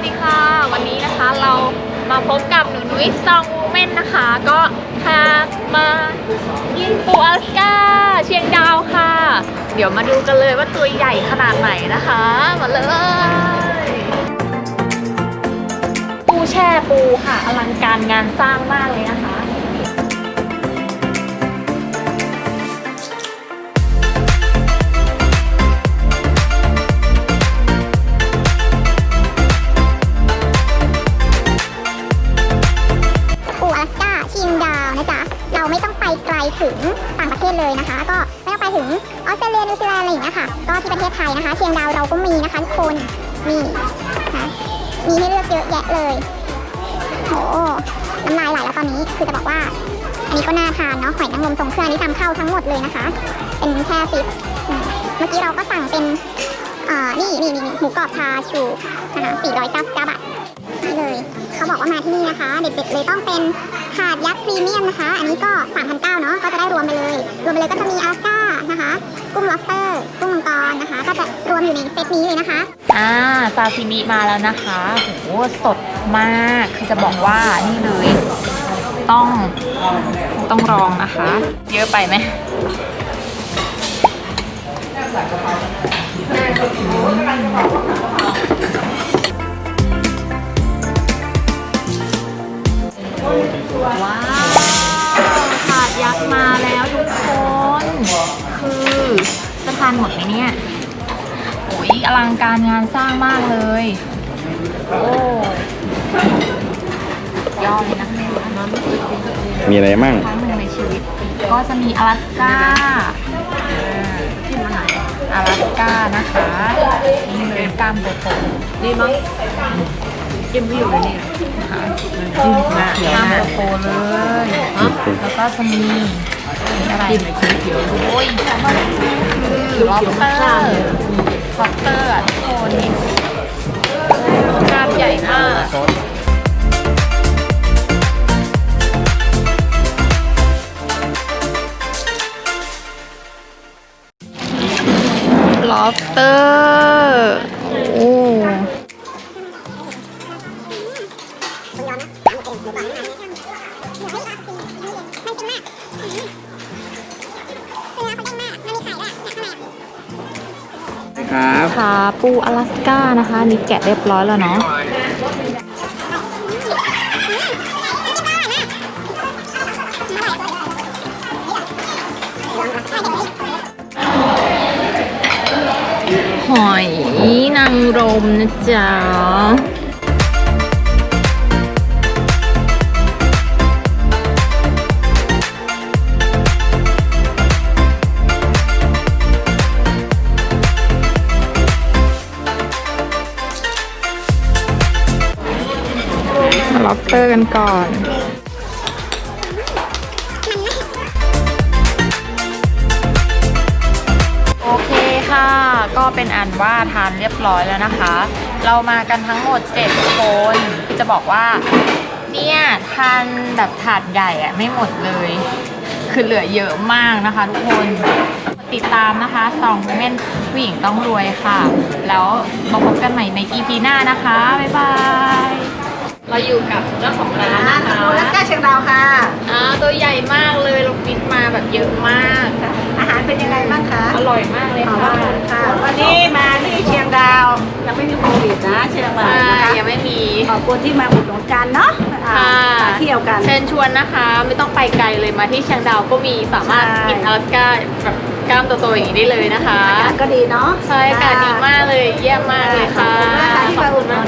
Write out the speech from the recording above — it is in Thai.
วัสดีค่ะ วันนี้นะคะเรามาพบกับหนูนุ้ยซองเมนนะคะ ก็พามายินปูอัลสกาเชียงดาวค่ะ เดี๋ยวมาดูกันเลยว่าตัวใหญ่ขนาดไหนนะคะ มาเลย ปูแช่ปูค่ะ อลังการงานสร้างมากเลยนะคะ ถึงต่างประเทศเลยนะคะ ก็ไม่ต้องไปถึงออสเตรเลียนิวซีแลนด์อะไรอย่างเงี้ยค่ะ ก็ที่ประเทศไทยนะคะ เชียงดาวเราก็มีนะคะทุกคนนี่นะคะมีให้เลือกเยอะแยะเลยโหน้ำลายไหลแล้วตอนนี้คือจะบอกว่าอันนี้ก็น่าทานเนาะหอยนางรมทรงเครื่องนี้ทำเข้าทั้งหมดเลยนะคะ เป็นแช่ฟิตเมื่อกี้เราก็สั่งเป็นอ่านี่นี่นี่หมูกรอบชาชูนะคะ499บาท เลยเขาบอกว่ามาที่นี่นะคะ เด็ดๆเลยต้องเป็นถาดยักษ์พรีเมียมนะคะ อันนี้ก็3,900เนาะก็จะได้รวมไปเลย รวมไปเลยก็จะมีอาสก้านะคะกุ้งล็อบสเตอร์กุ้งมังกรนะคะ ก็จะรวมอยู่ในเซตนี้เลยนะคะอ่าซาซิมิมาแล้วนะคะโหสดมากคือจะบอกว่านี่เลย ต้องต้องลองนะคะ เยอะไปไหม ว้าวถาดยักษ์มาแล้วทุกคน คือจะทานหมดไหมเนี่ยโอ้ยอลังการงานสร้างมากเลย โอ้ยอดเลยนะคะมีอะไรมั่งครั้งหนึ่งในชีวิต ก็จะมีอลาสก้าที่มาไหนอลาสก้านะคะนี่เลยกล้ามโตๆนี่มั้งจิ้มพี่อยู่เลยนี่นะคะ จิ้มนะกล้ามโตๆเลยแล้วก็จะมีอะไรเขียวโอ้ยคือล็อบสเตอร์ล็อบสเตอร์อะทุกคนกล้ามใหญ่มากล็อบสเตอร์ ครับขาปูอลาสก้านะคะ นี่แกะเรียบร้อยแล้วเนาะหอยนางรมนะจ๊ะ เตอร์กันก่อนโอเคค่ะ ก็เป็นอันว่าทานเรียบร้อยแล้วนะคะ เรามากันทั้งหมด 7 คน จะบอกว่า เนี่ยทานแบบถาดใหญ่อะไม่หมดเลย คือเหลือเยอะมากนะคะทุกคน ติดตามนะคะสองเม่นผู้หญิงต้องรวยค่ะ แล้วมาพบกันใหม่ใน EP หน้านะคะ บ๊ายบาย เราอยู่กับเจ้าของร้านนะคะโอลัสก้าเชียงดาวค่ะ อ่าตัวใหญ่มากเลยลงฟิตมาแบบเยอะมาก อาหารเป็นยังไงบ้างคะอร่อยมากเลยขอบค่ะคุณค่ะ วันนี้มาที่เชียงดาวยังไม่มีโควิดนะเชียงใหม่ใช่นะคะยังไม่มีขอบคุณที่มาอุดหนุนกันเนาะอ่าค่ะมาเที่ยวกัน เชิญชวนนะคะ ไม่ต้องไปไกลเลยมาที่เชียงดาวก็มีสามารถใช่ กินอลาสก้าแบบกล้ามโตๆอย่างนี้ได้เลยนะคะ อากาศก็ดีเนาะใช่อากาศดีมากเลยเยี่ยมมากเลยขอบค่ะคุณมากค่ะที่มาอุดหนุนค่ะ